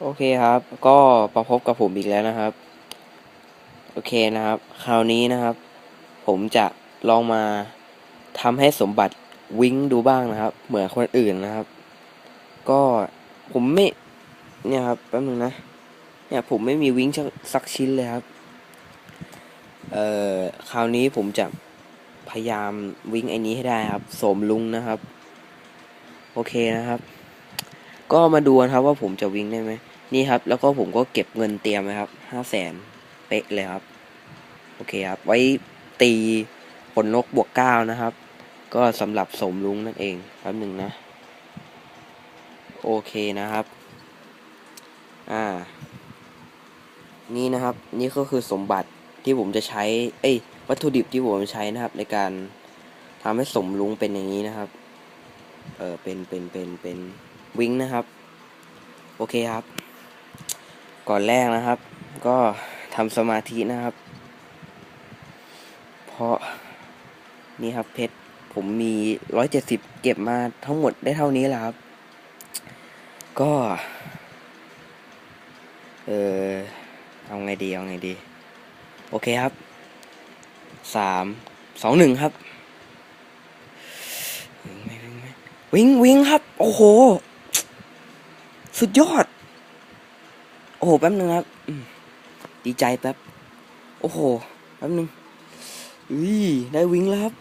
โอเคครับ ก็มาพบกับผมอีกแล้วนะครับ โอเคนะครับ คราวนี้นะครับ ผมจะลองมาทำให้สมบัติวิ้งดูบ้างนะครับ เหมือนคนอื่นนะครับ ก็ผมไม่ เนี่ยครับแป๊บนึงนะ เนี่ยผมไม่มีวิ้งสักสักชิ้นเลยครับ เอ่อ คราวนี้ผมจะพยายามวิ้งไอ้นี้ให้ได้ครับ สมลุงนะครับ โอเคนะครับ ก็มาดูกันครับว่าผมจะวิ่งได้ไหมนี่ครับ แล้วก็ผมก็เก็บเงินเตรียมไว้ครับห้าแสนเป๊ะเลยครับ โอเคครับ ไว้ตีผลนกบวกเก้านะครับ ก็สำหรับสมลุงนั่นเองแป๊บหนึ่งนะ โอเคนะครับ อ่า นี่นะครับ นี่ก็คือสมบัติที่ผมจะใช้ เอ้ย วัตถุดิบที่ผมใช้นะครับ ในการทำให้สมลุงเป็นอย่างนี้นะครับ เออเป็นเป็นเป็นเป็น วิงนะครับ โอเคครับ ก่อนแรกนะครับ ก็ทำสมาธินะครับ เพราะนี่ครับเพชรผมมีร้อยเจ็ดสิบเก็บมาทั้งหมดได้เท่านี้แหละครับ ก็ เออเอาไงดี เอาไงดี โอเคครับสามสองหนึ่งครับ วิ่งไหมวิ่งไหมวิ่งวิ่งครับ โอ้โห สุดยอด โอ้โห แป๊บนึงครับดีใจแป๊บ โอ้โห แป๊บนึงอุ้ยได้วิ่งแล้วครับ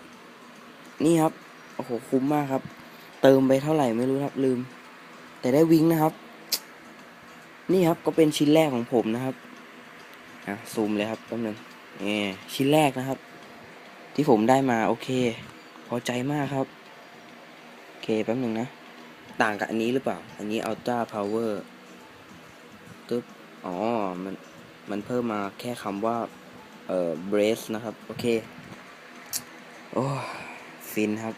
นี่ครับ โอ้โห คุ้มมากครับ เติมไปเท่าไหร่ไม่รู้ครับลืม แต่ได้วิ่งนะครับ นี่ครับก็เป็นชิ้นแรกของผมนะครับอะซูมเลยครับแป๊บนึงนี่ชิ้นแรกนะครับ ที่ผมได้มาโอเค พอใจมากครับ โอเคแป๊บนึงนะ ต่างกับอันนี้หรือเปล่า อันนี้ Ultra Power ตึ๊บ อ๋อ มัน มันเพิ่มมาแค่คำว่า เอ่อ brace นะครับ โอเค โอ้ฟินครับ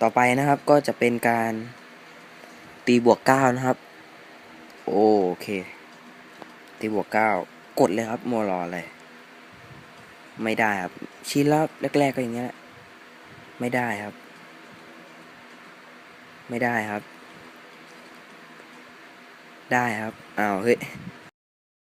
ต่อไปนะครับก็จะเป็นการตีบวกเก้านะครับ โอเค ตีบวกเก้ากดเลยครับ โมรออะไรไม่ได้ครับ ชิ้นแล้วแรก ๆ ก็อย่างเงี้ยแหละไม่ได้ครับ ไม่ได้ครับ ได้ครับอ้าวเฮ้ย